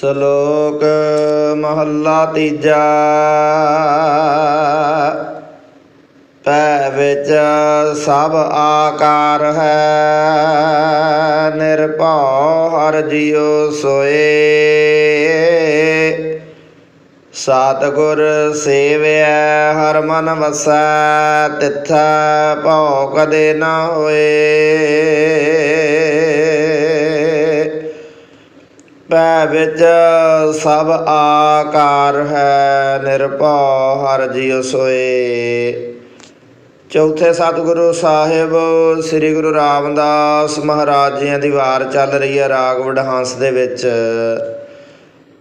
ਸ਼ਲੋਕ ਮਹੱਲਾ ਤੀਜਾ। ਪੈ ਵਿੱਚ ਸਭ ਆਕਾਰ ਹੈ, ਨਿਰਭਉ ਹਰ ਜਿਉ ਸੋਏ। ਸਤਿਗੁਰ ਸੇਵਿਆ ਹਰ ਮਨ ਵਸੈ, ਤਿਥੈ ਭਉ ਕਦੇ ਨਾ ਹੋਏ। ਪੈ ਵਿੱਚ ਸਭ ਆਕਾਰ ਹੈ, ਨਿਰਭਉ ਹਰ ਜਿਉ ਸੋਏ। ਚੌਥੇ ਸਤਿਗੁਰੂ ਸਾਹਿਬ, ਸ੍ਰੀ ਗੁਰੂ ਰਾਮਦਾਸ ਮਹਾਰਾਜ ਜੀਆਂ ਦੀ ਵਾਰ ਚੱਲ ਰਹੀ ਹੈ ਰਾਗ ਵਡਹੰਸ ਦੇ ਵਿੱਚ।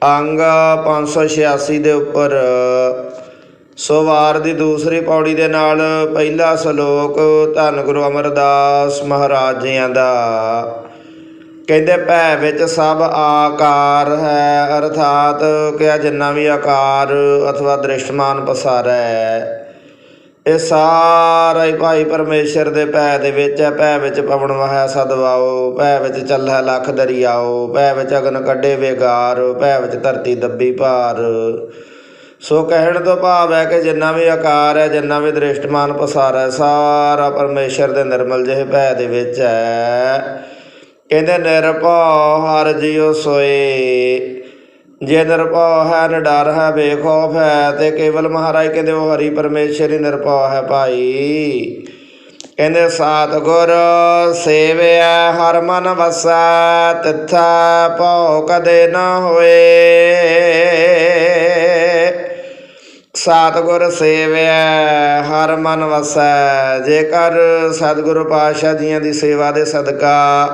ਅੰਗ 586 ਦੇ ਉੱਪਰ। ਸੋ ਵਾਰ ਦੀ ਦੂਸਰੀ ਪੌੜੀ ਦੇ ਨਾਲ ਪਹਿਲਾ ਸ਼ਲੋਕ, ਧੰਨ ਗੁਰੂ ਅਮਰਦਾਸ ਮਹਾਰਾਜ ਜੀਆਂ ਦਾ। ਕਹਿੰਦੇ ਭੈ ਵਿੱਚ ਸਭ ਆਕਾਰ ਹੈ, ਅਰਥਾਤ ਕਿ ਜਿੰਨਾ ਵੀ ਆਕਾਰ ਅਥਵਾ ਦ੍ਰਿਸ਼ਟਮਾਨ ਪਸਾਰੈ। ਇਹ ਸਾਰਾ ਹੀ ਭਾਈ ਪਰਮੇਸ਼ਰ ਦੇ ਭੈ ਦੇ ਵਿੱਚ ਹੈ। ਭੈ ਵਿੱਚ ਪਵਨ ਵਹੈ ਸਦਵਾਓ ਭੈ ਵਿੱਚ ਚੱਲੈ ਲੱਖ ਦਰਿਆਓ, ਭੈ ਵਿੱਚ ਅਗਨ ਕੱਢੇ ਵੇਗਾਰ, ਭੈ ਵਿੱਚ ਧਰਤੀ ਦੱਬੀ ਭਾਰ। ਸੋ ਕਹਿਣ ਤੋਂ ਭਾਵ ਹੈ ਕਿ ਜਿੰਨਾ ਵੀ ਆਕਾਰ ਹੈ, ਜਿੰਨਾ ਵੀ ਦ੍ਰਿਸ਼ਟਮਾਨ ਪਸਾਰ ਹੈ ਸਾਰਾ ਪਰਮੇਸ਼ਰ ਦੇ ਨਿਰਮਲ ਜਿਹੇ ਭੈ ਦੇ ਵਿੱਚ ਹੈ। ਕਹਿੰਦੇ ਨਿਰਭਉ ਹਰ ਜਿਉ ਸੋਏ। ਜੇ ਨਿਰਭਉ ਹੈ, ਨਿਡਰ ਹੈ, ਬੇਖੌਫ ਹੈ ਤੇ ਕੇਵਲ ਮਹਾਰਾਜ ਕਹਿੰਦੇ ਉਹ ਹਰੀ ਪਰਮੇਸ਼ਰ ਹੀ ਨਿਰਭਉ ਹੈ ਭਾਈ। ਕਹਿੰਦੇ ਸਤਿਗੁਰ ਸੇਵਿਆ ਹਰ ਮਨ ਵਸਾ, ਤਿੱਥਾ ਭਉ ਕਦੇ ਨਾ ਹੋਏ। ਸਤਿਗੁਰ ਸੇਵਿਆ ਹਰ ਮਨ ਵਸੈ, ਜੇਕਰ ਸਤਿਗੁਰੂ ਪਾਤਸ਼ਾਹ ਜੀਆਂ ਦੀ ਸੇਵਾ ਦੇ ਸਦਕਾ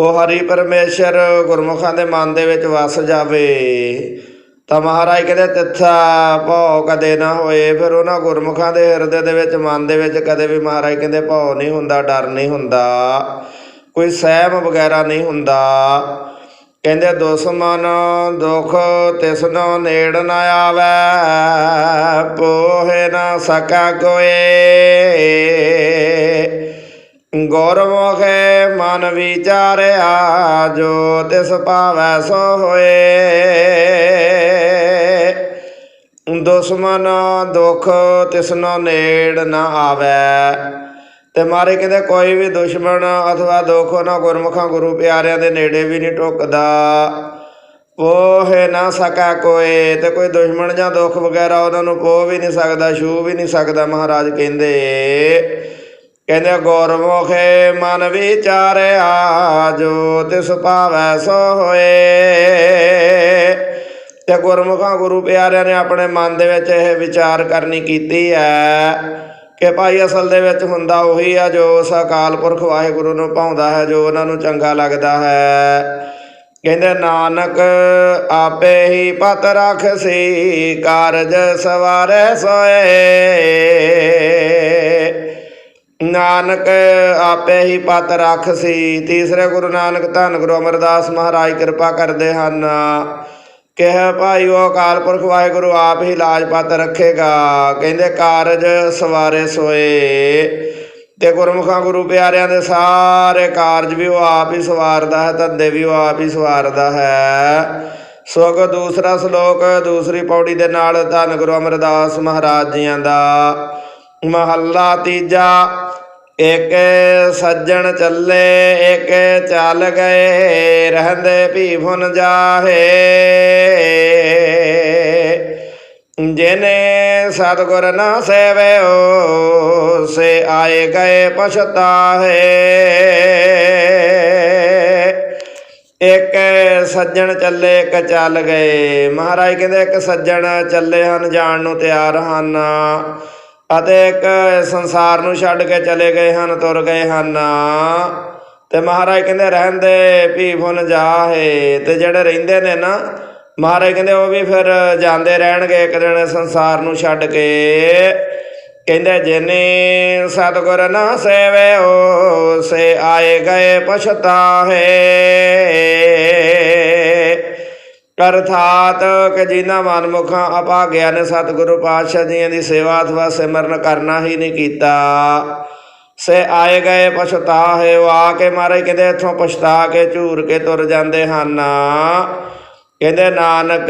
ਉਹ ਹਰੀ ਪਰਮੇਸ਼ਰ ਗੁਰਮੁਖਾਂ ਦੇ ਮਨ ਦੇ ਵਿੱਚ ਵਸ ਜਾਵੇ, ਤਾਂ ਮਹਾਰਾਜ ਕਹਿੰਦੇ, ਤਿੱਥਾ ਭਉ ਕਦੇ ਨਾ ਹੋਏ। ਫਿਰ ਉਹਨਾਂ ਗੁਰਮੁਖਾਂ ਦੇ ਹਿਰਦੇ ਦੇ ਵਿੱਚ, ਮਨ ਦੇ ਵਿੱਚ ਕਦੇ ਵੀ ਮਹਾਰਾਜ ਕਹਿੰਦੇ, ਭਉ ਨਹੀਂ ਹੁੰਦਾ, ਡਰ ਨਹੀਂ ਹੁੰਦਾ, ਕੋਈ ਸਹਿਮ ਵਗੈਰਾ ਨਹੀਂ ਹੁੰਦਾ। ਕਹਿੰਦੇ ਦੁਸ਼ਮਨ ਦੁਖ ਤਿਸਨੋ ਨੇੜ ਨਾ ਆਵੇ, ਪੋਹੇ ਨਾ ਸਕਾ ਕੋਏ। ਗੁਰਮੁਖੇ ਮਨ ਵਿਚਾਰਿਆ, ਜੋ ਤਿਸ ਭਾਵੈ ਸੋ ਹੋਏ। ਦੁਸ਼ਮਨ ਦੁਖ ਤਿਸਨੋ ਨੇੜ ਨਾ ਆਵੇ। ਤੇ ਮਾਰੇ ਕਹਿੰਦੇ ਕੋਈ ਵੀ ਦੁਸ਼ਮਣ ਅਥਵਾ ਦੁੱਖ ਨਾ ਗੁਰਮੁਖਾਂ ਗੁਰੂ ਪਿਆਰਿਆਂ ਦੇ ਨੇੜੇ ਵੀ ਨਹੀਂ ਟੁੱਕਦਾ। ਪੋਹੇ ਨਾ ਸਕਾ ਕੋਏ ਤੇ ਕੋਈ ਦੁਸ਼ਮਣ ਜਾਂ ਦੁੱਖ ਵਗੈਰਾ ਉਹਨਾਂ ਨੂੰ ਪੋ ਵੀ ਨਹੀਂ ਸਕਦਾ ਛੂ ਵੀ ਨਹੀਂ ਸਕਦਾ, ਮਹਾਰਾਜ ਕਹਿੰਦੇ। ਕਹਿੰਦੇ ਗੁਰਮੁਖੇ ਮਨ ਵਿਚਾਰਿਆ, ਜੋ ਤਿਸ ਭਾਵੈ ਸੋ ਹੋਏ। ਤੇ ਗੁਰਮੁਖਾਂ ਗੁਰੂ ਪਿਆਰਿਆਂ ਨੇ ਆਪਣੇ ਮਨ ਦੇ ਵਿੱਚ ਇਹ ਵਿਚਾਰ ਕਰਨੀ ਕੀਤੀ ਹੈ ਕਿ ਭਾਈ ਅਸਲ ਦੇ ਵਿੱਚ ਹੁੰਦਾ ਉਹੀ ਆ, ਜੋ ਉਸ ਅਕਾਲ ਪੁਰਖ ਵਾਹਿਗੁਰੂ ਨੂੰ ਪਾਉਂਦਾ ਹੈ, ਜੋ ਉਹਨਾਂ ਨੂੰ ਚੰਗਾ ਲੱਗਦਾ ਹੈ। ਕਹਿੰਦੇ ਨਾਨਕ ਆਪੇ ਹੀ ਪਤ ਰਖਸੀ, ਕਾਰਜ ਸਵਾਰੇ ਸੋਏ। ਨਾਨਕ ਆਪੇ ਹੀ ਪਤ ਰਖਸੀ। ਤੀਸਰੇ ਗੁਰੂ ਨਾਨਕ ਧੰਨ ਗੁਰੂ ਅਮਰਦਾਸ ਮਹਾਰਾਜ ਕਿਰਪਾ ਕਰਦੇ ਹਨ। ਕਿਹ ਭਾਈ ਉਹ ਅਕਾਲ ਪੁਰਖ ਵਾਹਿਗੁਰੂ ਆਪ ਹੀ ਲਾਜ ਪਤ ਰੱਖੇਗਾ। ਕਹਿੰਦੇ, ਕਾਰਜ ਸਵਾਰੇ ਸੋਏ। ਤੇ ਗੁਰਮੁਖਾਂ, ਗੁਰੂ ਪਿਆਰਿਆਂ ਦੇ ਸਾਰੇ ਕਾਰਜ ਵੀ ਉਹ ਆਪ ਹੀ ਸਵਾਰਦਾ ਹੈ, ਧੰਦੇ ਵੀ ਉਹ ਆਪ ਹੀ ਸਵਾਰਦਾ ਹੈ। ਸੋ ਦੂਸਰਾ ਸ਼ਲੋਕ, ਦੂਸਰੀ ਪੌੜੀ ਦੇ ਨਾਲ ਧੰਨ ਗੁਰੂ ਅਮਰਦਾਸ ਮਹਾਰਾਜ ਜੀਆਂ ਦਾ। ਮਹੱਲਾ ਤੀਜਾ ਇੱਕ ਸੱਜਣ ਚੱਲੇ ਇੱਕ ਚੱਲ ਗਏ ਰਹਿੰਦੇ ਭੀ ਫੁਨ ਜਾਹੇ। ਜਿਨੇ ਸਤਗੁਰ ਨਾ ਸੇਵਿਓ, ਸੇ ਆਏ ਗਏ ਪਛਤਾਹੇ। ਇੱਕ ਸੱਜਣ ਚੱਲੇ ਇੱਕ ਚੱਲ ਗਏ ਮਹਾਰਾਜ ਕਹਿੰਦੇ ਇੱਕ ਸੱਜਣ ਚੱਲੇ ਹਨ, ਜਾਣ ਨੂੰ ਤਿਆਰ ਹਨ। ਅਤੇ ਇੱਕ ਸੰਸਾਰ ਨੂੰ ਛੱਡ ਕੇ ਚਲੇ ਗਏ ਹਨ, ਤੁਰ ਗਏ ਹਨ। ਤੇ ਮਹਾਰਾਜ ਕਹਿੰਦੇ, ਰਹਿੰਦੇ ਭੀ ਫੁਨ ਜਾਹੇ। ਤੇ ਜਿਹੜੇ ਰਹਿੰਦੇ ਨੇ ਨਾ, ਮਹਾਰਾਜ ਕਹਿੰਦੇ, ਉਹ ਵੀ ਫਿਰ ਜਾਂਦੇ ਰਹਿਣਗੇ ਇੱਕ ਦਿਨ ਸੰਸਾਰ ਨੂੰ ਛੱਡ ਕੇ। ਕਹਿੰਦੇ, ਜਿਨੇ ਸਤਗੁਰ ਨਾ ਸੇਵੇ ਸੇ ਆਏ ਗਏ ਪਛਤਾਹੇ। ਅਰਥਾਤ ਕਿ ਜਿਨ੍ਹਾਂ ਮਨਮੁਖਾਂ ਅਭਾਗਿਆ ਨੇ ਸਤਿਗੁਰੂ ਪਾਤਸ਼ਾਹ ਜੀਆਂ ਦੀ ਸੇਵਾ ਅਥਵਾ ਸਿਮਰਨ ਕਰਨਾ ਹੀ ਨਹੀਂ ਕੀਤਾ। ਸੇ ਆਏ ਗਏ ਪਛਤਾਹੇ, ਉਹ ਆ ਕੇ ਮਾਰੇ ਕਿਤੇ ਇੱਥੋਂ ਪਛਤਾ ਕੇ ਝੂਰ ਕੇ ਤੁਰ ਜਾਂਦੇ ਹਨ। ਕਹਿੰਦੇ, ਨਾਨਕ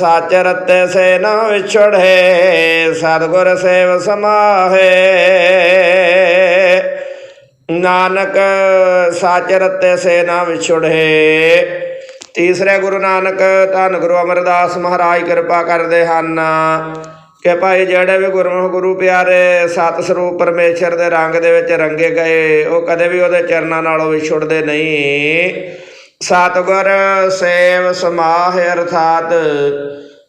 ਸੱਚ ਰਤੇ ਸੇ ਨਾ ਵਿਛੜੇ, ਸਤਿਗੁਰ ਸੇਵ ਸਮਾਹੇ। ਨਾਨਕ ਸੱਚ ਰਤੇ ਸੇ ਨਾ ਵਿਛੜੇ। ਤੀਸਰੇ ਗੁਰੂ ਨਾਨਕ ਧੰਨ ਗੁਰੂ ਅਮਰਦਾਸ ਮਹਾਰਾਜ ਕਿਰਪਾ ਕਰਦੇ ਹਨ। ਕਿ ਭਾਈ ਜਿਹੜੇ ਵੀ ਗੁਰਮੁਖ ਗੁਰੂ ਪਿਆਰੇ ਸਤ ਸਰੂਪ ਪਰਮੇਸ਼ਰ ਦੇ ਰੰਗ ਦੇ ਵਿੱਚ ਰੰਗੇ ਗਏ, ਉਹ ਕਦੇ ਵੀ ਉਹਦੇ ਚਰਨਾਂ ਨਾਲੋਂ ਵਿਛੜਦੇ ਨਹੀਂ। ਸਤਿਗੁਰ ਸੇਵ ਸਮਾਹ ਅਰਥਾਤ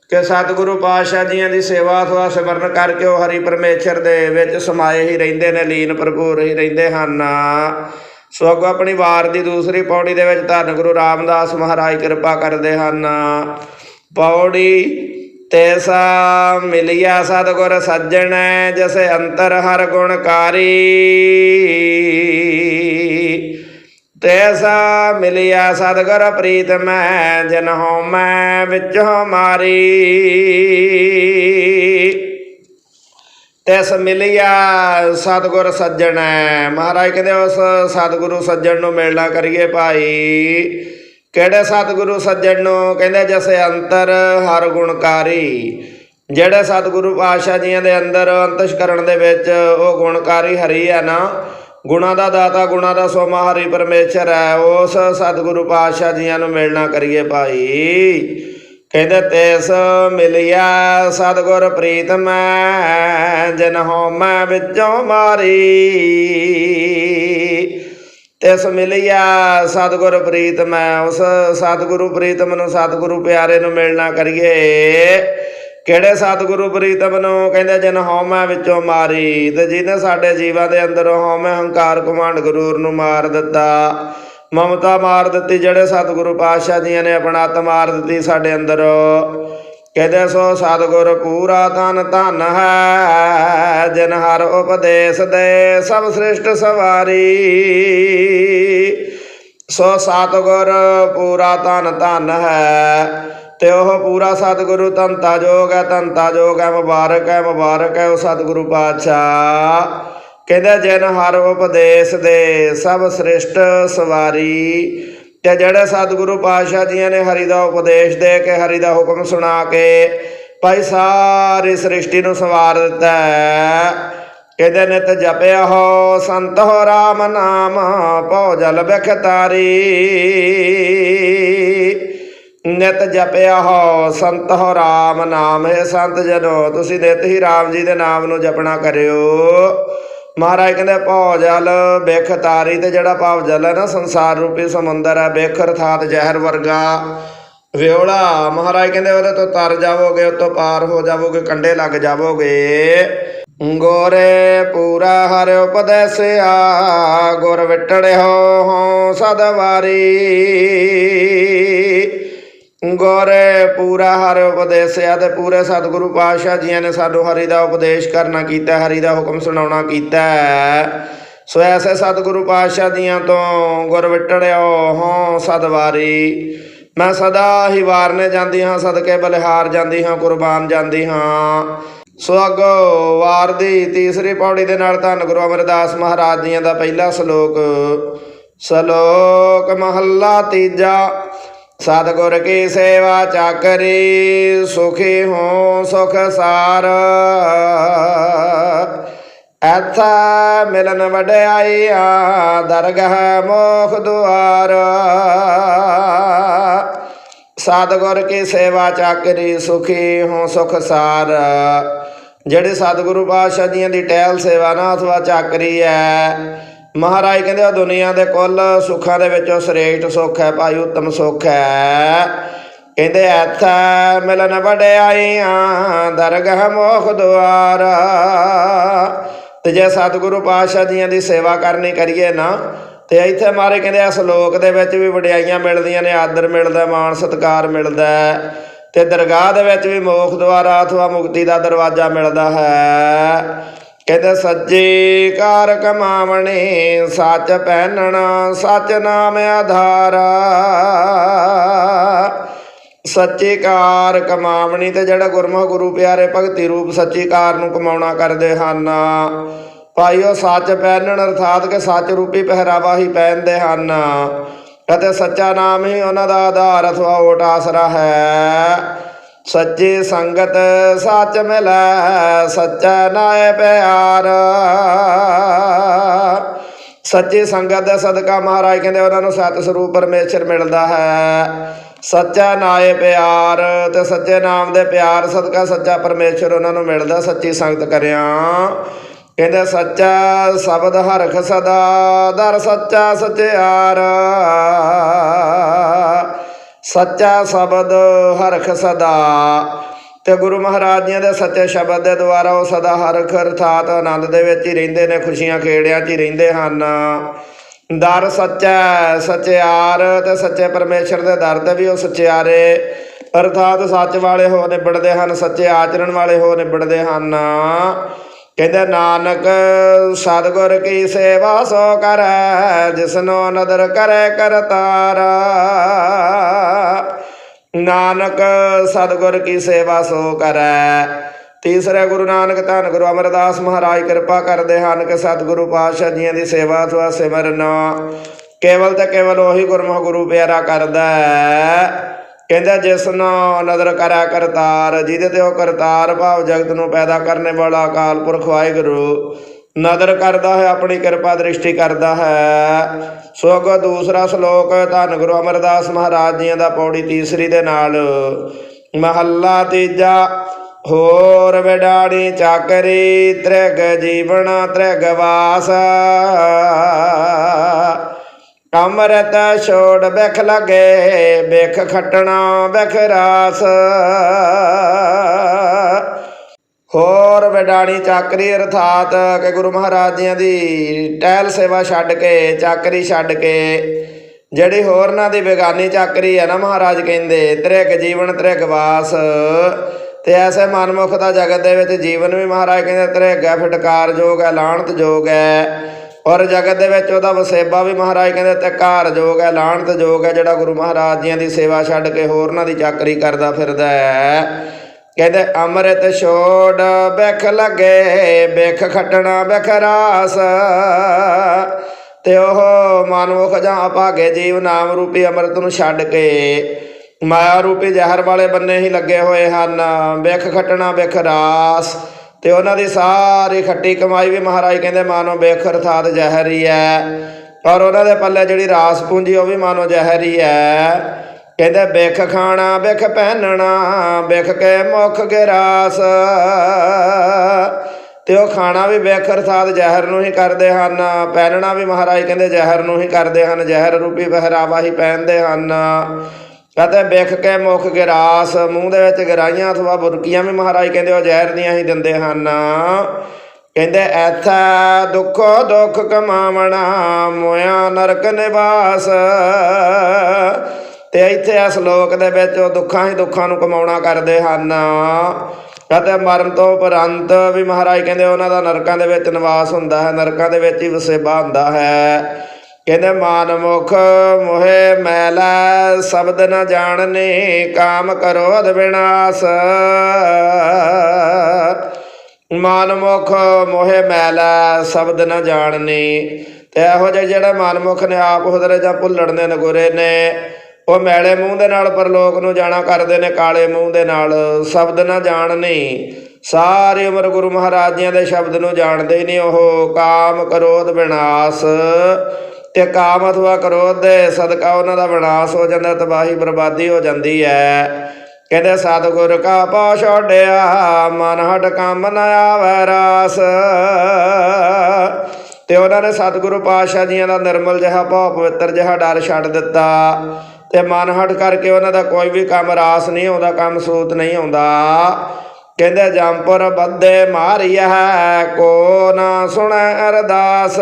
ਕਿ ਸਤਿਗੁਰੂ ਪਾਤਸ਼ਾਹ ਜੀਆਂ ਦੀ ਸੇਵਾ ਅਥਵਾ ਸਿਮਰਨ ਕਰਕੇ ਉਹ ਹਰੀ ਪਰਮੇਸ਼ਰ ਦੇ ਵਿੱਚ ਸਮਾਏ ਹੀ ਰਹਿੰਦੇ ਨੇ, ਲੀਨ ਭਰਪੂਰ ਹੀ ਰਹਿੰਦੇ ਹਨ। ਸੋ ਅੱਗੋਂ ਆਪਣੀ ਵਾਰ ਦੀ ਦੂਸਰੀ ਪੌੜੀ ਦੇ ਵਿੱਚ ਧੰਨ ਗੁਰੂ ਰਾਮਦਾਸ ਮਹਾਰਾਜ ਕਿਰਪਾ ਕਰਦੇ ਹਨ। ਪੌੜੀ ਤੈਸਾ ਮਿਲਿਆ ਸਤਿਗੁਰ ਸੱਜਣ, ਜਸੇ ਅੰਤਰ ਹਰ ਗੁਣਕਾਰੀ। ਤੈਸਾ ਮਿਲਿਆ ਸਤਿਗੁਰ ਪ੍ਰੀਤ ਮੈਂ ਜਨ ਹਉ ਮੈਂ ਵਿੱਚੋਂ ਮਾਰੀ। ਤਿਸ ਮਿਲਿਆ ਸਤਿਗੁਰ ਸੱਜਣ ਮਹਾਰਾਜ ਕਹਿੰਦੇ ਉਸ ਸਤਿਗੁਰੂ ਸੱਜਣ ਨੂੰ ਮਿਲਣਾ ਕਰੀਏ ਭਾਈ। ਕਿਹੜੇ ਸਤਿਗੁਰੂ ਸੱਜਣ ਨੂੰ? ਕਹਿੰਦੇ ਜਸੇ ਅੰਤਰ ਹਰ ਗੁਣਕਾਰੀ ਜਿਹੜੇ ਸਤਿਗੁਰੂ ਪਾਤਸ਼ਾਹ ਜੀਆਂ ਦੇ ਅੰਦਰ ਅੰਤਸ਼ ਕਰਨ ਦੇ ਵਿੱਚ ਉਹ ਗੁਣਕਾਰੀ ਹਰੀ ਹੈ ਨਾ। ਗੁਣਾ ਦਾ ਦਾਤਾ, ਗੁਣਾ ਦਾ ਸੋਮਾ ਹਰੀ ਪਰਮੇਸ਼ਰ ਹੈ ਉਸ ਸਤਿਗੁਰੂ ਪਾਤਸ਼ਾਹ ਜੀਆਂ ਨੂੰ ਮਿਲਣਾ ਕਰੀਏ ਭਾਈ। ਕਹਿੰਦੇ ਤੇਸ ਮਿਲਿਆ, ਸਤਿਗੁਰ ਪ੍ਰੀਤ ਮੈਂ, ਜਨ ਹੋ ਵਿੱਚੋਂ ਮਾਰੀ। ਤਿਸ ਮਿਲਿਆ, ਸਤਿਗੁਰ ਪ੍ਰੀਤ ਮੈਂ, ਉਸ ਸਤਿਗੁਰੂ ਪ੍ਰੀਤਮ ਨੂੰ ਸਤਿਗੁਰੂ ਪਿਆਰੇ ਨੂੰ ਮਿਲਣਾ ਕਰੀਏ। ਕਿਹੜੇ ਸਤਿਗੁਰੂ ਪ੍ਰੀਤਮ ਨੂੰ ਕਹਿੰਦੇ, ਜਨ ਹਉਮੈ ਵਿੱਚੋਂ ਮਾਰੀ, ਤੇ ਜਿਹਨੇ ਸਾਡੇ ਜੀਵਾਂ ਦੇ ਅੰਦਰ ਹਉਮੈ ਹੰਕਾਰ ਕਮਾਂਡ ਗਰੂਰ ਨੂੰ ਮਾਰ ਦਿੱਤਾ। ਮਮਤਾ ਮਾਰ ਦਿੱਤੀ, ਜਿਹੜੇ ਸਤਿਗੁਰੂ ਪਾਤਸ਼ਾਹ ਜੀਆਂ ਨੇ ਆਪਣਾ ਆਤਮ ਮਾਰ ਦਿੱਤੀ ਸਾਡੇ ਅੰਦਰ। ਕਹਿੰਦੇ ਸੋ ਸਤਿਗੁਰ ਪੂਰਾ ਤਨ ਧਨ ਹੈ, ਜਿਨ ਹਰ ਉਪਦੇਸ਼ ਦੇ ਸਭ ਸ੍ਰਿਸ਼ਟ ਸਵਾਰੀ। ਸੋ ਸਤਿਗੁਰ ਪੂਰਾ ਤਨ ਧਨ ਹੈ, ਤੇ ਉਹ ਪੂਰਾ ਸਤਿਗੁਰੂ ਤੰਤਾ ਜੋਗ ਹੈ ਤੰਤਾ ਜੋਗ ਹੈ, ਮੁਬਾਰਕ ਹੈ ਮੁਬਾਰਕ ਹੈ ਉਹ ਸਤਿਗੁਰੂ ਪਾਤਸ਼ਾਹ। ਕਹਿੰਦੇ, ਜਿਨ ਹਰ ਉਪਦੇਸ਼ ਦੇ, ਸਭ ਸ੍ਰਿਸ਼ਟ ਸਵਾਰੀ। ਤੇ ਜਿਹੜੇ ਸਤਿਗੁਰੂ ਪਾਤਸ਼ਾਹ ਜੀਆਂ ਨੇ ਹਰੀ ਦਾ ਉਪਦੇਸ਼ ਦੇ ਕੇ, ਹਰੀ ਦਾ ਹੁਕਮ ਸੁਣਾ ਕੇ, ਭਾਈ ਸਾਰੀ ਸ੍ਰਿਸ਼ਟੀ ਨੂੰ ਸਵਾਰ ਦਿੱਤਾ ਹੈ। ਕਹਿੰਦੇ, ਨਿਤ ਜਪਿਆ ਹੋ ਸੰਤ ਹੋ ਰਾਮ ਨਾਮ ਭਉ ਜਲ ਬਖਤਾਰੀ। ਨਿਤ ਜਪਿਆ ਹੋ ਸੰਤ ਹੋ ਰਾਮ ਨਾਮ ਹੈ ਸੰਤ ਜਨੋ ਤੁਸੀਂ ਨਿਤ ਹੀ ਰਾਮ ਜੀ ਦੇ ਨਾਮ ਨੂੰ ਜਪਣਾ ਕਰਿਓ। ਮਹਾਰਾਜ ਕਹਿੰਦੇ, ਭਉ ਜਲ ਬਿਖ ਤਾਰੀ ਤੇ ਜਿਹੜਾ ਭਾਵ ਜਲ ਹੈ ਨਾ, ਸੰਸਾਰ ਰੂਪੀ ਸਮੁੰਦਰ ਹੈ, ਬਿਖ ਅਰਥਾਤ ਜ਼ਹਿਰ ਵਰਗਾ ਵਿਓਲਾ। ਮਹਾਰਾਜ ਕਹਿੰਦੇ, ਉਹਦੇ ਤੋਂ ਤਰ ਜਾਵੋਗੇ ਉਹ ਤੋਂ ਪਾਰ ਹੋ ਜਾਵੋਗੇ ਕੰਡੇ ਲੱਗ ਜਾਵੋਗੇ। ਗੋਰੇ ਪੂਰਾ ਹਰ ਉਪਦੇਸਿਆ, ਗੁਰ ਵਿਟੜਿਓ ਹੋ ਸਦਵਾਰੀ। ਗੋਰੇ ਪੂਰਾ ਹਰ ਉਪਦੇਸਿਆ ਤੇ ਪੂਰੇ ਸਤਿਗੁਰੂ ਪਾਤਸ਼ਾਹ ਜੀਆਂ ਨੇ ਸਾਨੂੰ ਹਰੀ ਦਾ ਉਪਦੇਸ਼ ਕਰਨਾ ਕੀਤਾ, ਹਰੀ ਦਾ ਹੁਕਮ ਸੁਣਾਉਣਾ ਕੀਤਾ। ਸੋ ਐਸੇ ਸਤਿਗੁਰੂ ਪਾਤਸ਼ਾਹ ਜੀਆਂ ਤੋਂ ਗੁਰ ਵਿਟੜਿਓ, ਹੋ ਸਦਵਾਰੀ ਮੈਂ ਸਦਾ ਹੀ ਵਾਰਨੇ ਜਾਂਦੀ ਹਾਂ, ਸਦਕੇ ਬਲਿਹਾਰ ਜਾਂਦੀ ਹਾਂ, ਕੁਰਬਾਨ ਜਾਂਦੀ ਹਾਂ। ਸੋ ਅੱਗੋ ਵਾਰ ਦੀ ਤੀਸਰੀ ਪੌੜੀ ਦੇ ਨਾਲ ਧੰਨ ਗੁਰੂ ਅਮਰਦਾਸ ਮਹਾਰਾਜ ਜੀਆਂ ਦਾ ਪਹਿਲਾ ਸ਼ਲੋਕ ਸ਼ਲੋਕ ਮਹੱਲਾ ਤੀਜਾ। ਸਤਿਗੁਰ ਕੀ ਸੇਵਾ ਚਾਕਰੀ, ਸੁਖੀ ਹੋ ਸੁਖ ਸਾਰ। ਐਥਾ ਮਿਲਨ ਵਡਿਆਈਆ, ਦਰਗਹ ਮੋਖ ਦੁਆਰ। ਸਤਿਗੁਰ ਕੀ ਸੇਵਾ ਚਾਕਰੀ, ਸੁਖੀ ਹੋ ਸੁਖ ਸਾਰ। ਜਿਹੜੇ ਸਤਿਗੁਰੂ ਪਾਤਸ਼ਾਹ ਜੀਆਂ ਦੀ ਟਹਿਲ ਸੇਵਾ ਨਾ ਅਥਵਾ ਚਾਕਰੀ ਹੈ ਮਹਾਰਾਜ ਕਹਿੰਦੇ ਉਹ ਦੁਨੀਆ ਦੇ ਕੁੱਲ ਸੁੱਖਾਂ ਦੇ ਵਿੱਚੋਂ ਸ੍ਰੇਸ਼ਟ ਸੁੱਖ ਹੈ, ਭਾਈ ਉੱਤਮ ਸੁੱਖ ਹੈ। ਕਹਿੰਦੇ ਐਥਾ ਮਿਲਨ ਵਡਿਆਈਆਂ, ਦਰਗਹ ਮੋਖ ਦੁਆਰ। ਤੇ ਜੇ ਸਤਿਗੁਰੂ ਪਾਤਸ਼ਾਹ ਜੀਆਂ ਦੀ ਸੇਵਾ ਕਰਨੀ ਕਰੀਏ ਨਾ, ਤੇ ਇੱਥੇ ਮਾਰੇ ਕਹਿੰਦੇ ਆ ਸਲੋਕ ਦੇ ਵਿੱਚ ਵੀ ਵਡਿਆਈਆਂ ਮਿਲਦੀਆਂ ਨੇ, ਆਦਰ ਮਿਲਦਾ, ਮਾਣ ਸਤਿਕਾਰ ਮਿਲਦਾ ਹੈ। ਤੇ ਦਰਗਾਹ ਦੇ ਵਿੱਚ ਵੀ ਮੋਖ ਦੁਆਰਾ ਅਥਵਾ ਮੁਕਤੀ ਦਾ ਦਰਵਾਜ਼ਾ ਮਿਲਦਾ ਹੈ। ਕਹਿੰਦੇ ਸੱਚੇ ਕਾਰ ਕਮਾਵਣੇ, ਸੱਚ ਪਹਿਨਣਾ, ਸੱਚ ਨਾਮ ਆਧਾਰਾ। ਸੱਚੇ ਕਾਰ ਕਮਾਵਣੀ ਤੇ ਜਿਹੜਾ ਗੁਰਮੁਖ ਗੁਰੂ ਪਿਆਰੇ ਭਗਤੀ ਰੂਪ ਸੱਚੀ ਕਾਰ ਨੂੰ ਕਮਾਉਣਾ ਕਰਦੇ ਹਨ ਭਾਈ ਉਹ ਸੱਚ ਪਹਿਨਣ ਅਰਥਾਤ ਕਿ ਸੱਚ ਰੂਪੀ ਪਹਿਰਾਵਾ ਹੀ ਪਹਿਨਦੇ ਹਨ। ਅਤੇ ਸੱਚਾ ਨਾਮ ਹੀ ਉਹਨਾਂ ਦਾ ਆਧਾਰ, ਅਥਵਾ ਓਟ ਆਸਰਾ ਹੈ। ਸੱਚੀ ਸੰਗਤ ਸੱਚ ਮਿਲੈ, ਸੱਚਾ ਨਾਇ ਪਿਆਰ। ਸੱਚੀ ਸੰਗਤ ਦੇ ਸਦਕਾ ਮਹਾਰਾਜ ਕਹਿੰਦੇ ਉਹਨਾਂ ਨੂੰ ਸਤ ਸਰੂਪ ਪਰਮੇਸ਼ਰ ਮਿਲਦਾ ਹੈ। ਸੱਚਾ ਨਾਏ ਪਿਆਰ ਤੇ ਸੱਚੇ ਨਾਮ ਦੇ ਪਿਆਰ ਸਦਕਾ ਸੱਚਾ ਪਰਮੇਸ਼ਰ ਉਹਨਾਂ ਨੂੰ ਮਿਲਦਾ, ਸੱਚੀ ਸੰਗਤ ਕਰਿਆ। ਕਹਿੰਦੇ ਸੱਚਾ ਸ਼ਬਦ ਹਰਖ ਸਦਾ, ਦਰ ਸੱਚਾ ਸਚਿਆਰ। ਸੱਚਾ ਸ਼ਬਦ ਹਰਖ ਸਦਾ। ਤੇ ਗੁਰੂ ਮਹਾਰਾਜ ਜੀ ਦੇ ਸੱਚੇ ਸ਼ਬਦ ਦੇ ਦੁਆਰਾ ਉਹ ਸਦਾ ਹਰਖ ਅਰਥਾਤ ਆਨੰਦ ਦੇ ਵਿੱਚ ਹੀ ਰਹਿੰਦੇ ਨੇ, ਖੁਸ਼ੀਆਂ ਖੇੜਿਆਂ 'ਚ ਹੀ ਰਹਿੰਦੇ ਹਨ। ਦਰ ਸੱਚਾ ਸਚਿਆਰ ਤੇ ਸੱਚੇ ਪਰਮੇਸ਼ਰ ਦੇ ਦਰ ਤੇ ਵੀ ਉਹ ਸਚਿਆਰੇ ਅਰਥਾਤ ਸੱਚ ਵਾਲੇ ਹੋ ਨਿਬੜਦੇ ਹਨ, ਸੱਚੇ ਆਚਰਣ ਵਾਲੇ ਹੋ ਨਿਬੜਦੇ ਹਨ। ਕਹਿੰਦੇ ਨਾਨਕ, ਸਤਿਗੁਰ ਕੀ ਸੇਵਾ ਸੋ ਕਰੈ, ਜਿਸਨੋ ਨਦਰ ਕਰੈ ਕਰਤਾਰਾ। ਨਾਨਕ ਸਤਿਗੁਰ ਕੀ ਸੇਵਾ ਸੋ ਕਰੈ। ਤੀਸਰੇ ਗੁਰੂ ਨਾਨਕ ਧੰਨ ਗੁਰੂ ਅਮਰਦਾਸ ਮਹਾਰਾਜ ਕਿਰਪਾ ਕਰਦੇ ਹਨ ਕਿ ਸਤਿਗੁਰੂ ਪਾਤਸ਼ਾਹ ਜੀਆਂ ਦੀ ਸੇਵਾ ਤੋਂ ਸਿਮਰਨ ਕੇਵਲ ਤੇ ਕੇਵਲ ਉਹੀ ਗੁਰਮੁਖ ਗੁਰੂ ਪਿਆਰਾ ਕਰਦਾ ਹੈ। ਕਹਿੰਦਾ, ਜਿਸ ਨੂੰ ਨਦਰ ਕਰਾ ਕਰਤਾਰ, ਜਿਹਦੇ ਤੇ ਉਹ ਕਰਤਾਰ ਭਾਵ ਜਗਤ ਨੂੰ ਪੈਦਾ ਕਰਨ ਵਾਲਾ ਅਕਾਲ ਪੁਰਖ ਵਾਹਿਗੁਰੂ ਨਦਰ ਕਰਦਾ ਹੈ, ਆਪਣੀ ਕਿਰਪਾ ਦ੍ਰਿਸ਼ਟੀ ਕਰਦਾ ਹੈ। ਸੋ ਦੂਸਰਾ ਸ਼ਲੋਕ, ਧੰਨ ਗੁਰੂ ਅਮਰਦਾਸ ਮਹਾਰਾਜ ਜੀਆਂ ਦਾ ਪੌੜੀ ਤੀਸਰੀ ਦੇ ਨਾਲ। ਮਹੱਲਾ ਤੀਜਾ, ਹੋਰ ਵਿਡਾੜੀ ਚਾਕਰੀ, ਤ੍ਰਿਗ ਜੀਵਨ, ਤ੍ਰਿਗ ਵਾਸ। ਅੰਮ੍ਰਿਤ ਛੋੜ ਬਿਖ ਲਗੇ, ਬਿਖ ਖਟਣਾ ਬਿਖ ਰਾਸ। ਹੋਰ ਵਿਡਾਣੀ ਚਾਕਰੀ ਅਰਥਾਤ ਕਿ ਗੁਰੂ ਮਹਾਰਾਜ ਜੀਆਂ ਦੀ ਟਹਿਲ ਸੇਵਾ ਛੱਡ ਕੇ, ਚਾਕਰੀ ਛੱਡ ਕੇ, ਜਿਹੜੀ ਹੋਰਨਾਂ ਦੀ ਬੇਗਾਨੀ ਚਾਕਰੀ ਹੈ ਨਾ ਮਹਾਰਾਜ ਕਹਿੰਦੇ, ਤ੍ਰਿਗ ਜੀਵਨ, ਤ੍ਰਿਗ ਵਾਸ। ਤੇ ਐਸੇ ਮਨਮੁਖ ਦਾ ਜਗਤ ਦੇ ਵਿੱਚ ਜੀਵਨ ਵੀ ਮਹਾਰਾਜ ਕਹਿੰਦੇ ਤ੍ਰਿਗ ਹੈ, ਫਟਕਾਰਯੋਗ ਹੈ ਲਾਹਣਤ ਜੋਗ ਹੈ। ਔਰ ਜਗਤ ਦੇ ਵਿੱਚ ਉਹਦਾ ਵਸੇਬਾ ਵੀ ਮਹਾਰਾਜ ਕਹਿੰਦੇ ਤੇ ਘਾਰ ਜੋਗ ਹੈ ਲਾਹਣਤ ਜੋਗ ਹੈ, ਜਿਹੜਾ ਗੁਰੂ ਮਹਾਰਾਜ ਜੀਆਂ ਦੀ ਸੇਵਾ ਛੱਡ ਕੇ ਹੋਰਨਾਂ ਦੀ ਚਾਕਰੀ ਕਰਦਾ ਫਿਰਦਾ ਹੈ। ਕਹਿੰਦੇ ਅੰਮ੍ਰਿਤ ਛੋੜ ਬਿਖ ਲਗੇ, ਬਿਖ ਖਟਣਾ ਬਿਖ ਰਾਸ। ਤੇ ਉਹ ਮਨਮੁਖ ਜਾਂ ਅਭਾਗੇ ਜੀਵ ਨਾਮ ਰੂਪੀ ਅੰਮ੍ਰਿਤ ਨੂੰ ਛੱਡ ਕੇ ਮਾਇਆ ਰੂਪੀ ਜ਼ਹਿਰ ਵਾਲੇ ਬੰਨੇ ਹੀ ਲੱਗੇ ਹੋਏ ਹਨ। ਬਿਖ ਖਟਣਾ ਬਿਖ ਰਾਸ। ਤੇ ਉਹਨਾਂ ਦੀ ਸਾਰੀ ਖੱਟੀ ਕਮਾਈ ਵੀ ਮਹਾਰਾਜ ਕਹਿੰਦੇ ਮਾਨੋ ਬਿਖ ਅਰਥਾਤ ਜ਼ਹਿਰ ਹੀ ਹੈ। ਔਰ ਉਹਨਾਂ ਦੇ ਪੱਲੇ ਜਿਹੜੀ ਰਾਸ ਪੂੰਜੀ ਉਹ ਵੀ ਮਾਨੋ ਜ਼ਹਿਰ ਹੀ ਹੈ। ਕਹਿੰਦੇ ਬਿਖ ਖਾਣਾ, ਬਿਖ ਪਹਿਨਣਾ, ਬਿਖ ਕੇ ਮੁਖ ਗਿਰਾਸ। ਤੇ ਉਹ ਖਾਣਾ ਵੀ ਬਿਖ ਅਰਥਾਤ ਜ਼ਹਿਰ ਨੂੰ ਹੀ ਕਰਦੇ ਹਨ, ਪਹਿਨਣਾ ਵੀ ਮਹਾਰਾਜ ਕਹਿੰਦੇ ਜ਼ਹਿਰ ਨੂੰ ਹੀ ਕਰਦੇ ਹਨ, ਜ਼ਹਿਰ ਰੂਪੀ ਪਹਿਰਾਵਾ ਹੀ ਪਹਿਨਦੇ ਹਨ। ਕਹਤੇ ਬਿਖ ਕੇ ਮੁਖ ਗਿਰਾਸ, ਮੂੰਹ ਦੇ ਵਿੱਚ ਗਰਾਈਆਂ ਅਥਵਾ ਬੁਰਕੀਆਂ ਵੀ ਮਹਾਰਾਜ ਕਹਿੰਦੇ ਉਹ ਜ਼ਹਿਰ ਦੀਆਂ ਹੀ ਦਿੰਦੇ ਹਨ। ਕਹਿੰਦੇ ਐਥਾ ਦੁੱਖੋ ਦੁੱਖ ਕਮਾਵਣਾ, ਮੋਇਆ ਨਰਕ ਨਿਵਾਸ। ਤੇ ਇੱਥੇ ਇਸ ਲੋਕ ਦੇ ਵਿੱਚ ਉਹ ਦੁੱਖਾਂ ਹੀ ਦੁੱਖਾਂ ਨੂੰ ਕਮਾਉਣਾ ਕਰਦੇ ਹਨ। ਅਤੇ ਮਰਨ ਤੋਂ ਉਪਰੰਤ ਵੀ ਮਹਾਰਾਜ ਕਹਿੰਦੇ ਉਹਨਾਂ ਦਾ ਨਰਕਾਂ ਦੇ ਵਿੱਚ ਨਿਵਾਸ ਹੁੰਦਾ ਹੈ, ਨਰਕਾਂ ਦੇ ਵਿੱਚ ਹੀ ਵਸੇਬਾ ਹੁੰਦਾ ਹੈ। ਕਹਿੰਦੇ ਮਾਨ ਮੁਖ ਮੋਹਿ ਮੈਲਾ, ਸ਼ਬਦ ਨ ਜਾਣਨੇ, ਕਾਮ ਕਰੋ ਕਰੋਧ ਵਿਨਾਸ਼ ਮਨਮੁਖ ਮੋਹਿ ਮੈਲਾ, ਸ਼ਬਦ ਨ ਜਾਣਨੇ। ਤੇ ਇਹੋ ਜਿਹੇ ਜਿਹੜੇ ਮਨਮੁਖ ਨੇ, ਆਪ ਹੁਦਰੇ ਜਾਂ ਭੁੱਲਣ ਦੇ ਨਗੁਰੇ ਨੇ ਉਹ ਮੈਲੇ ਮੂੰਹ ਦੇ ਨਾਲ ਪਰਲੋਕ ਨੂੰ ਜਾਣਾ ਕਰਦੇ ਨੇ ਕਾਲੇ ਮੂੰਹ ਦੇ ਨਾਲ। ਸ਼ਬਦ ਨਾ ਜਾਣਨੇ। ਸਾਰੀ ਉਮਰ ਗੁਰੂ ਮਹਾਰਾਜ ਜੀਆਂ ਦੇ ਸ਼ਬਦ ਨੂੰ ਜਾਣਦੇ ਹੀ ਨਹੀਂ ਉਹ। ਕਾਮ ਕਰੋਧ ਵਿਨਾਸ਼। ਤੇ ਕਾਮ ਅਥਵਾ ਕਰੋਧ ਦੇ ਸਦਕਾ ਉਹਨਾਂ ਦਾ ਵਿਨਾਸ਼ ਹੋ ਜਾਂਦਾ, ਤਬਾਹੀ ਬਰਬਾਦੀ ਹੋ ਜਾਂਦੀ ਹੈ। ਕਹਿੰਦੇ, ਸਤਿਗੁਰ ਕਾ ਪਾ ਛੋੜਿਆ ਮਨ ਹਟ ਕੰਮ ਨ ਆਵੈ ਰਾਸ। ਤੇ ਉਹਨਾਂ ਨੇ ਸਤਿਗੁਰੂ ਪਾਤਸ਼ਾਹ ਜੀਆਂ ਦਾ ਨਿਰਮਲ ਜਿਹਾ, ਭਾਵ ਪਵਿੱਤਰ ਜਿਹਾ ਡਰ ਛੱਡ ਦਿੱਤਾ। ਤੇ ਮਨ ਹਟ ਕਰਕੇ ਉਹਨਾਂ ਦਾ ਕੋਈ ਵੀ ਕੰਮ ਰਾਸ ਨਹੀਂ ਆਉਂਦਾ ਕੰਮ ਸੂਤ ਨਹੀਂ ਆਉਂਦਾ। ਕਹਿੰਦੇ, ਜੰਪੁਰ ਬੱਦੇ ਮਾਰਿਆ ਕੋ ਨਾ ਸੁਣੈ ਅਰਦਾਸ।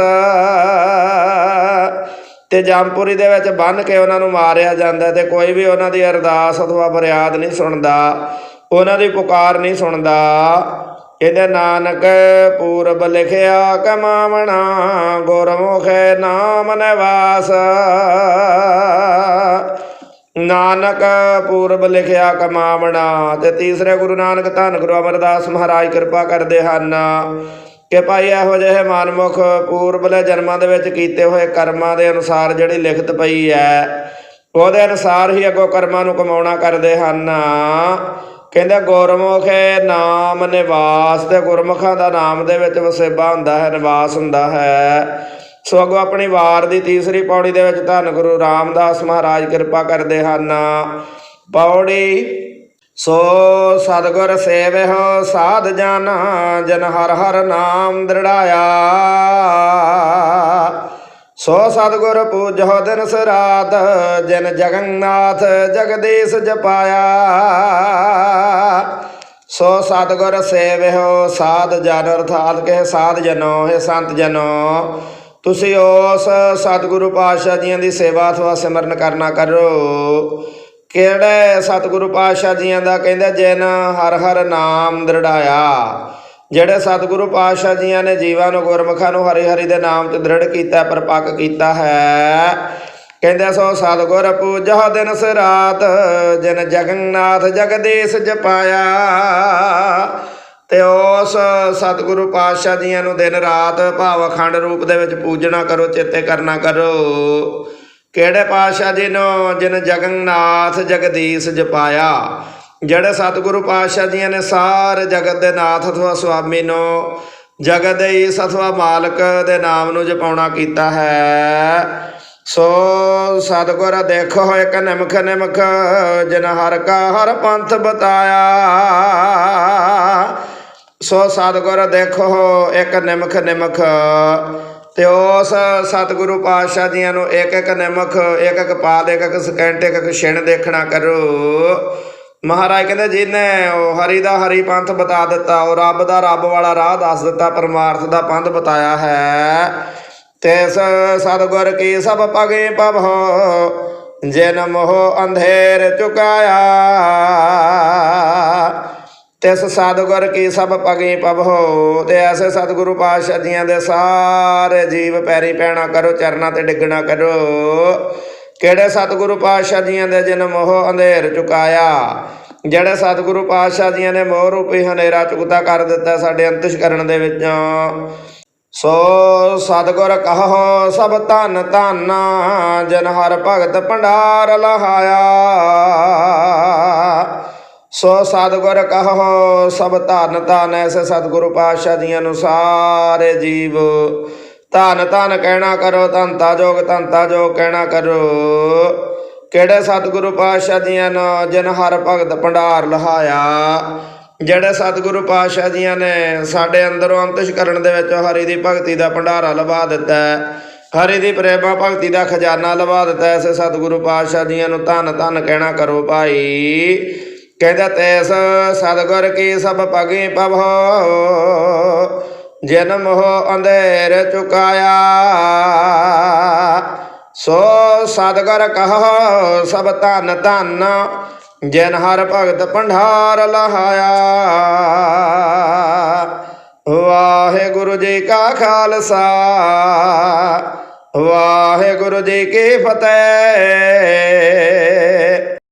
ਤੇ ਜੰਪੁਰੀ ਦੇ ਵਿੱਚ ਬੰਨ ਕੇ ਉਹਨਾਂ ਨੂੰ ਮਾਰਿਆ ਜਾਂਦਾ ਤੇ ਕੋਈ ਵੀ ਉਹਨਾਂ ਦੀ ਅਰਦਾਸ ਅਥਵਾ ਫਰਿਆਦ ਨਹੀਂ ਸੁਣਦਾ, ਉਹਨਾਂ ਦੀ ਪੁਕਾਰ ਨਹੀਂ ਸੁਣਦਾ। ਕਹਿੰਦੇ ਨਾਨਕ ਪੂਰਬ ਲਿਖਿਆ ਕਮਾਵਣਾ, ਗੁਰਮੁਖੇ ਨਾਮ ਨਿਵਾਸ। ਨਾਨਕ ਪੂਰਬ ਲਿਖਿਆ ਕਮਾਵਣਾ ਤੇ ਤੀਸਰੇ ਗੁਰੂ ਨਾਨਕ ਧੰਨ ਗੁਰੂ ਅਮਰਦਾਸ ਮਹਾਰਾਜ ਕਿਰਪਾ ਕਰਦੇ ਹਨ। ਕਿ ਭਾਈ ਇਹੋ ਜਿਹੇ ਮਨਮੁਖ ਪੂਰਬਲੇ ਜਨਮਾਂ ਦੇ ਵਿੱਚ ਕੀਤੇ ਹੋਏ ਕਰਮਾਂ ਦੇ ਅਨੁਸਾਰ ਜਿਹੜੀ ਲਿਖਤ ਪਈ ਹੈ, ਉਹਦੇ ਅਨੁਸਾਰ ਹੀ ਅੱਗੋਂ ਕਰਮਾਂ ਨੂੰ ਕਮਾਉਣਾ ਕਰਦੇ ਹਨ। ਕਹਿੰਦੇ ਗੁਰਮੁਖ ਨਾਮ ਨਿਵਾਸ ਤੇ ਗੁਰਮੁਖਾਂ ਦਾ ਨਾਮ ਦੇ ਵਿੱਚ ਵਸੇਬਾ ਹੁੰਦਾ ਹੈ, ਨਿਵਾਸ ਹੁੰਦਾ ਹੈ। ਸੋ ਅੱਗੋਂ ਆਪਣੀ ਵਾਰ ਦੀ ਤੀਸਰੀ ਪੌੜੀ ਦੇ ਵਿੱਚ ਧੰਨ ਗੁਰੂ ਰਾਮਦਾਸ ਮਹਾਰਾਜ ਕਿਰਪਾ ਕਰਦੇ ਹਨ। ਪੌੜੀ, ਸੋ ਸਤਗੁਰ ਸੇਵਿਓ ਸਾਧ ਜਨ ਜਨ ਹਰ ਹਰ ਨਾਮ ਦ੍ਰਿੜਾਇਆ। ਸੋ ਸਤਗੁਰ ਪੂਜੋ ਦਿਨ ਸਰਾਤ, ਜਿਨ ਜਗਨਨਾਥ ਜਗਦੀਸ਼ ਜਪਾਇਆ। ਸੋ ਸਤਗੁਰ ਸੇਵਿਓ ਸਾਧ ਜਨ, ਅਰਥਾਤ ਕਿ ਸਾਧ ਜਨੋ, ਹੈ ਸੰਤ ਜਨੋ। ਤੁਸੀਂ ਉਸ ਸਤਿਗੁਰੂ ਪਾਤਸ਼ਾਹ ਜੀਆਂ ਦੀ ਸੇਵਾ ਅਥਵਾ ਸਿਮਰਨ ਕਰਨਾ ਕਰੋ। ਕਿਹੜੇ ਸਤਿਗੁਰੂ ਪਾਤਸ਼ਾਹ ਜੀਆਂ ਦਾ ਕਹਿੰਦੇ, ਜਿਨ ਹਰ ਹਰ ਨਾਮ ਦ੍ਰਿੜਾਇਆ ਜਿਹੜੇ ਸਤਿਗੁਰੂ ਪਾਤਸ਼ਾਹ ਜੀਆਂ ਨੇ ਜੀਵਾਂ ਨੂੰ, ਗੁਰਮੁਖਾਂ ਨੂੰ ਹਰੀ ਹਰੀ ਦੇ ਨਾਮ 'ਚ ਦ੍ਰਿੜ ਕੀਤਾ, ਪਰਪੱਕ ਕੀਤਾ ਹੈ। ਕਹਿੰਦੇ ਸੋ ਸਤਿਗੁਰ ਪੂਜਾ ਦਿਨ ਸਰਾਤ ਜਿਨ ਜਗਨਨਾਥ ਜਗਦੀਸ਼ ਜਪਾਇਆ ਤੇ ਉਸ ਸਤਿਗੁਰੂ ਪਾਤਸ਼ਾਹ ਜੀਆਂ ਨੂੰ ਦਿਨ ਰਾਤ ਭਾਵ ਅਖੰਡ ਰੂਪ ਦੇ ਵਿੱਚ ਪੂਜਣਾ ਕਰੋ, ਚੇਤੇ ਕਰਨਾ ਕਰੋ। ਕਿਹੜੇ ਪਾਤਸ਼ਾਹ ਜੀ ਨੂੰ? ਜਿਨ ਜਗਨਨਾਥ ਜਗਦੀਸ਼ ਜਪਾਇਆ ਜਿਹੜੇ ਸਤਿਗੁਰੂ ਪਾਤਸ਼ਾਹ ਜੀਆਂ ਨੇ ਸਾਰੇ ਜਗਤ ਦੇ ਨਾਥ ਅਥਵਾ ਸੁਆਮੀ ਨੂੰ, ਜਗਤ ਦੇ ਈਸ ਅਥਵਾ ਮਾਲਕ ਦੇ ਨਾਮ ਨੂੰ ਜਪਾਉਣਾ ਕੀਤਾ ਹੈ। ਸੋ ਸਤਿਗੁਰ, ਦੇਖੋ ਇੱਕ ਨਿਮਖ ਨਿਮਖ, ਜਿਨ ਹਰ ਕਾ ਹਰ ਪੰਥ ਬਤਾਇਆ। ਸੋ ਸਤਿਗੁਰ, ਦੇਖੋ ਇੱਕ ਨਿਮਖ ਨਿਮਖ, ਤੇ ਉਸ ਸਤਿਗੁਰੂ ਪਾਤਸ਼ਾਹ ਜੀਆਂ ਨੂੰ ਇੱਕ ਇੱਕ ਨਿਮਖ, ਇੱਕ ਇੱਕ ਪਾਦ, ਇੱਕ ਇੱਕ ਸਕਿੰਟ, ਇੱਕ ਇੱਕ ਛਿਣ ਦੇਖਣਾ ਕਰੋ। ਮਹਾਰਾਜ ਕਹਿੰਦੇ ਜਿਹਨੇ ਉਹ ਹਰੀ ਦਾ ਹਰੀ ਪੰਥ ਬਤਾ ਦਿੱਤਾ, ਉਹ ਰੱਬ ਦਾ ਰੱਬ ਵਾਲਾ ਰਾਹ ਦੱਸ ਦਿੱਤਾ, ਪਰਮਾਰਥ ਦਾ ਪੰਥ ਬਤਾਇਆ ਹੈ ਤਿਸ ਸਤਿਗੁਰ ਕੀ ਸਭ ਪਗੇ ਪਵਹੁ ਜਿਨ ਮੋਹ ਅੰਧੇਰ ਚੁਕਾਇਆ। ਤਿਸ ਸਤਿਗੁਰ ਕੀ ਸਭ ਪਗੇ ਪਵਹੁ ਤੇ ਐਸੇ ਸਤਿਗੁਰੂ ਪਾਤਸ਼ਾਹ ਜੀਆਂ ਦੇ ਸਾਰੇ ਜੀਵ ਪੈਰੀ ਪੈਣਾ ਕਰੋ, ਚਰਨਾਂ ਤੇ ਡਿੱਗਣਾ ਕਰੋ। ਕਿਹੜੇ ਸਤਿਗੁਰੂ ਪਾਤਸ਼ਾਹ ਜੀਆਂ ਦੇ ਜਨਮ ਉਹ ਅੰਧੇਰ ਚੁਕਾਇਆ? ਜਿਹੜੇ ਸਤਿਗੁਰੂ ਪਾਤਸ਼ਾਹ ਜੀਆਂ ਨੇ ਮੋਹ ਰੂਪੀ ਹਨੇਰਾ ਚੁਕਤਾ ਕਰ ਦਿੱਤਾ ਸਾਡੇ ਅੰਤਿਸ਼ਕਰਣ ਦੇ ਵਿੱਚ। ਸੋ ਸਤਿਗੁਰ ਕਹੋ, ਸਭ ਧਨ ਧਨ, ਜਨ ਹਰ ਭਗਤ ਭੰਡਾਰ ਲਹਾਇਆ। ਸੋ ਸਤਿਗੁਰ ਕਹੋ, ਸਭ ਧਨ ਧਨ ਐਸੇ ਸਤਿਗੁਰੂ ਪਾਤਸ਼ਾਹ ਜੀਆਂ ਨੂੰ ਸਾਰੇ ਜੀਵ। ਧਨ ਧਨ ਕਹਿਣਾ ਕਰੋ ਧੰਤਾ ਜੋਗ ਧੰਤਾ ਜੋਗ ਕਹਿਣਾ ਕਰੋ। ਕਿਹੜੇ ਸਤਿਗੁਰੂ ਪਾਤਸ਼ਾਹ ਜੀਆਂ ਨੂੰ ਜਿਨ ਹਰ ਭਗਤ ਭੰਡਾਰ ਲਹਾਇਆ? ਜਿਹੜੇ ਸਤਿਗੁਰੂ ਪਾਤਸ਼ਾਹ ਜੀਆਂ ਨੇ, ਸਾਡੇ ਅੰਦਰੋਂ ਅੰਤਿਸ਼ਕਰਣ ਦੇ ਵਿੱਚ ਹਰੀ ਦੀ ਭਗਤੀ ਦਾ ਭੰਡਾਰਾ ਲਵਾ ਦਿੱਤਾ ਹਰੀ ਦੀ ਪ੍ਰੇਮਾ ਭਗਤੀ ਦਾ ਖਜ਼ਾਨਾ ਲਵਾ ਦਿੱਤਾ ਹੈ। ਐਸੇ ਸਤਿਗੁਰੂ ਪਾਤਸ਼ਾਹ ਜੀਆਂ ਨੂੰ ਧੰਨ ਧੰਨ ਕਹਿਣਾ ਕਰੋ ਭਾਈ। ਕਹਿੰਦਾ, ਤੈਸ ਸਤਿਗੁਰ ਕੀ ਸਭ ਪਗੇ ਪਵੋ ਜਿਨ ਮੋਹ ਅੰਧੇਰ ਚੁਕਾਇਆ। ਸੋ ਸਤਿਗੁਰ ਕਹ ਸਭ ਧਨ ਧਨ, ਜਿਨ ਹਰ ਭਗਤ ਭੰਡਾਰ ਲਹਾਇਆ। ਵਾਹਿਗੁਰੂ ਜੀ ਕਾ ਖਾਲਸਾ, ਵਾਹਿਗੁਰੂ ਜੀ ਕੀ ਫਤਿਹ।